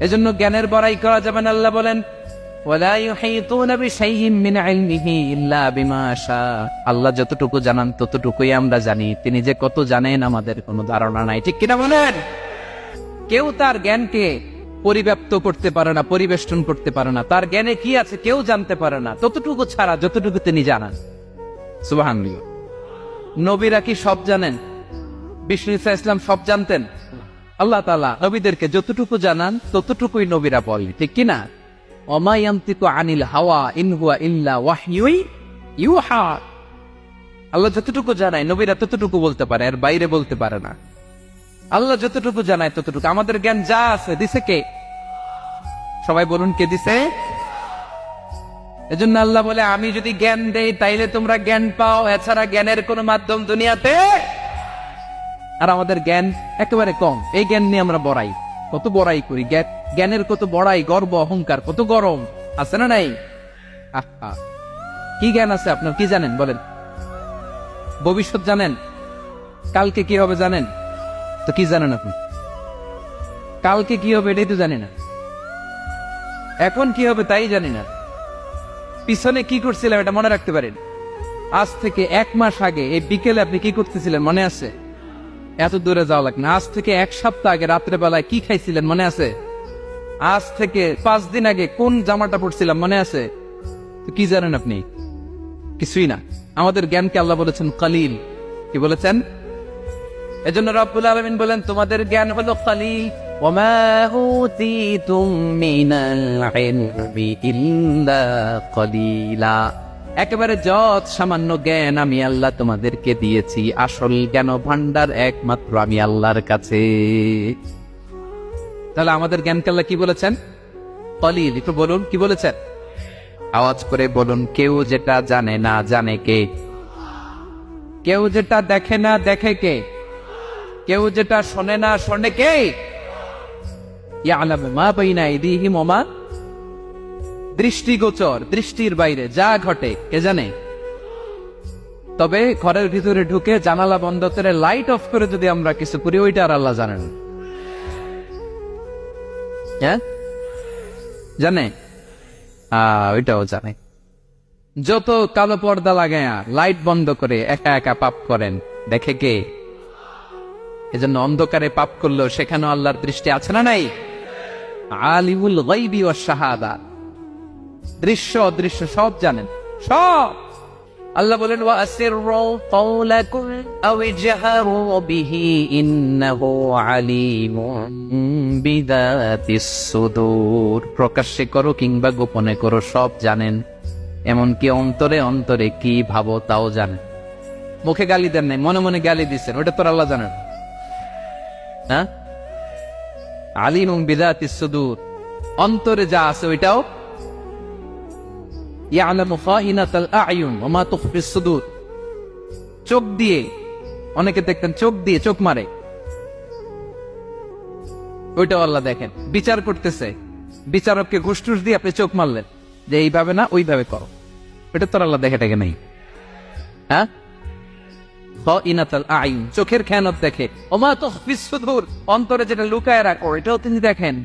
এজন্য জ্ঞানের বড়াই করা যাবে না, আল্লাহ বলেন আল্লাহ যতটুকু জানান, ততটুকুই আমরা জানি। তিনি যে কত জানেন, আমাদের কোনো ধারণা নাই। ঠিক কিনা বলেন? কেউ তার জ্ঞানকে পরিব্যাপ্ত করতে পারে না, পরিবেষ্টন করতে পারে না। তার জ্ঞানে কি আছে, কেউ জানতে পারে না। ততটুকু ছাড়া, যতটুকু তিনি জানান। সুবাহান নবীরা কি সব জানেন? বিষ্ণু ইসলাম সব জানতেন? আল্লাহ তালা নবীদেরকে যতটুকু জানান, ততটুকুই নবীরা বলেন ঠিক কিনা? অমায়ান্তিক আনিল হাওয়া ইনহুয়া ইল্লা ওয়াহইউই ইউহা। আল্লাহ যতটুকু জানায়, নবীরা ততটুকু বলতে পারে আর বাইরে বলতে পারে না। আল্লাহ যতটুকু জানায়, ততটুকু। আমাদের জ্ঞান যা আছে, দিছে কে? সবাই বলুন কে দিছে? এজন্য আল্লাহ বলে, আমি যদি জ্ঞান দেই, তাইলে তোমরা জ্ঞান পাও। এছাড়া জ্ঞানের কোনো মাধ্যম দুনিয়াতে আর আমাদের জ্ঞান একেবারে কম। এই জ্ঞান নিয়ে আমরা বড়াই। কত বড়াই করি জ্ঞান- জ্ঞানের কত বড়াই, গর্ব, অহংকার, কত গরম। আছে না নাই? আহা। কি জ্ঞান আছে আপনার? কি জানেন? বলেন। ভবিষ্যৎ জানেন? কালকে কি হবে জানেন? তো কি জানেন আপনি? কালকে কি হবে এটাই তো জানি না। এখন কি হবে তাই জানি না। পিছনে কি করছিলাম এটা মনে রাখতে পারেন? আজ থেকে এক মাস আগে এই বিকেলে আপনি কি করতেছিলেন? মনে আছে? এত দূরে যাওয়া লাগে না আজ থেকে এক সপ্তাহ আগে রাত্রে বেলায় কি খাইছিলেন মনে আছে আজ থেকে পাঁচ দিন আগে কোন জামাটা পড়ছিলাম মনে আছে তো কি জানেন আপনি কিছুই না আমাদের জ্ঞানকে আল্লাহ বলেছেন কালিল কি বলেছেন এজন্য রব্বুল আলমিন বলেন তোমাদের জ্ঞান হলো কালিল وما একেবারে যত সামান্য জ্ঞান আমি আল্লাহ তোমাদেরকে দিয়েছি, আসল জ্ঞান ভান্ডার একমাত্র আমি আল্লাহর কাছে। তাহলে আমাদের জ্ঞানকে আল্লাহ কি বলেছেন? কলিল, একটু বলুন, কি বলেছেন? আওয়াজ করে বলুন, কেউ যেটা জানে না জানে কে? কেউ যেটা দেখে না দেখে কে? কেউ যেটা শোনে না শোনে কে? ইয়া আলামা বাইনা ইদিহিম মমা দৃষ্টিগোচর, দৃষ্টির বাইরে, যা ঘটে, কে জানে? তবে ঘরের ভিতরে ঢুকে জানালা বন্ধ করে লাইট অফ করে যদি আমরা কিছু করি, ওইটা আর আল্লাহ জানেন। হ্যাঁ? জানে? ওইটাও জানে। যত কালো পর্দা লাগায়া লাইট বন্ধ করে একা একা পাপ করেন। দেখে কে? এজন্য অন্ধকারে পাপ করল সেখানেও আল্লাহর দৃষ্টি আছে না নাই? আলিমুল গাইবি ও শাহাদা। দৃশ্য অদৃশ্য সব জানেন। সব। আল্লাহ বলেন ওয়াসিরু কওলাকুম আও ইজহারু বিহি ইন্নাহু আলিমুন বিদাতিস সুদূর। প্রকাশ্যে করো কিংবা গোপনে করো সব জানেন। এমনকি অন্তরে অন্তরে কি ভাবো তাও জানেন। মুখে গালি দেন নাই মনে মনে গালি দিচ্ছেন ওটা তোর আল্লাহ জানেন হ্যাঁ? আলিম বিদাতিস সুদূর। অন্তরে যা আছে ওইটাও চোখ দিয়ে, অনেকে দেখতেন চোখ দিয়ে চোখ মারে। ওইটাও আল্লাহ দেখেন। বিচার করতেছে। বিচারককে ঘুষ দিয়ে আপনি চোখ মারলেন যে এইভাবে না, ওইভাবে করো। এটা তোর আল্লাহ দেখে টাকে নাই। হ্যাঁ? চোখের খেয়ানত দেখে। তুখফিস সুদূর, অন্তরে যেটা লুকায় রাখো, এটাও তিনি দেখেন।